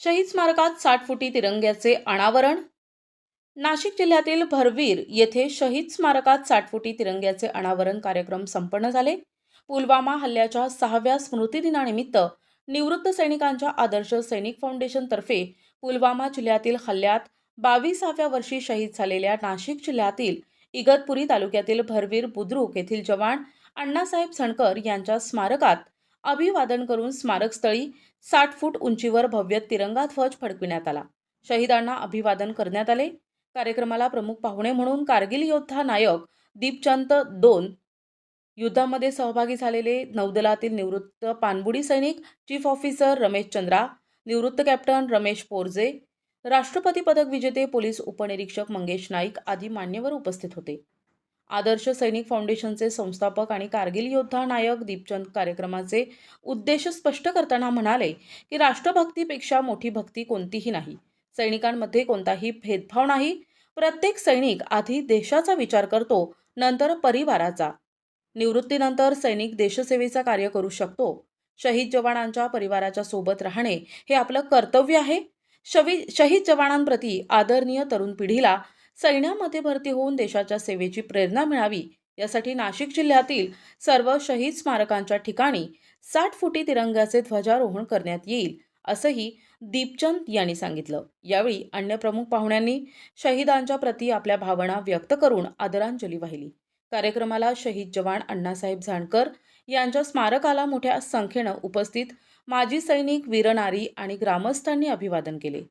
शहीद स्मारकात साठ फुटी तिरंग्याचे अनावरण? नाशिक जिल्ह्यातील भरवीर येथे शहीद स्मारकात साठ फुटी तिरंग्याचे अनावरण कार्यक्रम संपन्न झाले. पुलवामा हल्ल्याच्या सहाव्या स्मृतिदिनानिमित्त निवृत्त सैनिकांच्या आदर्श सैनिक फाउंडेशनतर्फे पुलवामा जिल्ह्यातील हल्ल्यात बावीसाव्या वर्षी शहीद झालेल्या नाशिक जिल्ह्यातील इगतपुरी तालुक्यातील भरवीर बुद्रुक येथील जवान अण्णासाहेब सणकर यांच्या स्मारकात अभिवादन करून स्मारकस्थळी साठ फूट उंचीवर भव्य तिरंगा ध्वज फडकविण्यात आला. शहीदांना अभिवादन करण्यात आले. कार्यक्रमाला प्रमुख पाहुणे म्हणून कारगिल योद्धा नायक दीपचंद दोन युद्धामध्ये सहभागी झालेले नौदलातील निवृत्त पाणबुडी सैनिक चीफ ऑफिसर रमेश चंद्रा निवृत्त कॅप्टन रमेश पोरजे राष्ट्रपती पदक विजेते पोलीस उपनिरीक्षक मंगेश नाईक आदी मान्यवर उपस्थित होते. आदर्श सैनिक फाउंडेशनचे संस्थापक आणि कारगिल योद्धा नायक दीपचंद कार्यक्रमाचे उद्देश स्पष्ट करताना म्हणाले की राष्ट्रभक्तीपेक्षा मोठी भक्ती कोणतीही नाही. सैनिकांमध्ये कोणताही भेदभाव नाही. प्रत्येक सैनिक आधी देशाचा विचार करतो नंतर परिवाराचा. निवृत्तीनंतर सैनिक देशसेवेचा कार्य करू शकतो. शहीद जवानांच्या परिवाराच्या सोबत राहणे हे आपलं कर्तव्य आहे. शवी शहीद जवानांप्रती आदरणीय तरुण पिढीला सैन्यामध्ये भरती होऊन देशाच्या सेवेची प्रेरणा मिळावी यासाठी नाशिक जिल्ह्यातील सर्व शहीद स्मारकांच्या ठिकाणी साठ फुटी तिरंग्याचे ध्वजारोहण करण्यात येईल असंही दीपचंद यांनी सांगितलं. यावेळी अन्य प्रमुख पाहुण्यांनी शहीदांच्या प्रती आपल्या भावना व्यक्त करून आदरांजली वाहिली. कार्यक्रमाला शहीद जवान अण्णासाहेब झाणकर यांच्या स्मारकाला मोठ्या संख्येनं उपस्थित माजी सैनिक वीरनारी आणि ग्रामस्थांनी अभिवादन केले.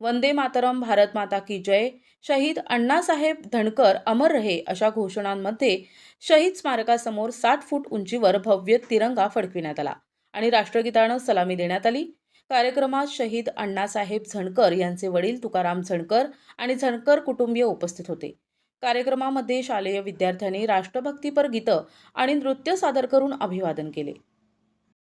वंदे मातरम भारत माता की जय शहीद अण्णासाहेब धनकर अमर रहे अशा घोषणांमध्ये शहीद स्मारकासमोर साठ फूट उंचीवर भव्य तिरंगा फडकविण्यात आला आणि राष्ट्रगीतानं सलामी देण्यात आली. कार्यक्रमात शहीद अण्णासाहेब झणकर यांचे वडील तुकाराम झणकर आणि झणकर कुटुंबीय उपस्थित होते. कार्यक्रमामध्ये शालेय विद्यार्थ्यांनी राष्ट्रभक्तीपर गीतं आणि नृत्य सादर करून अभिवादन केले.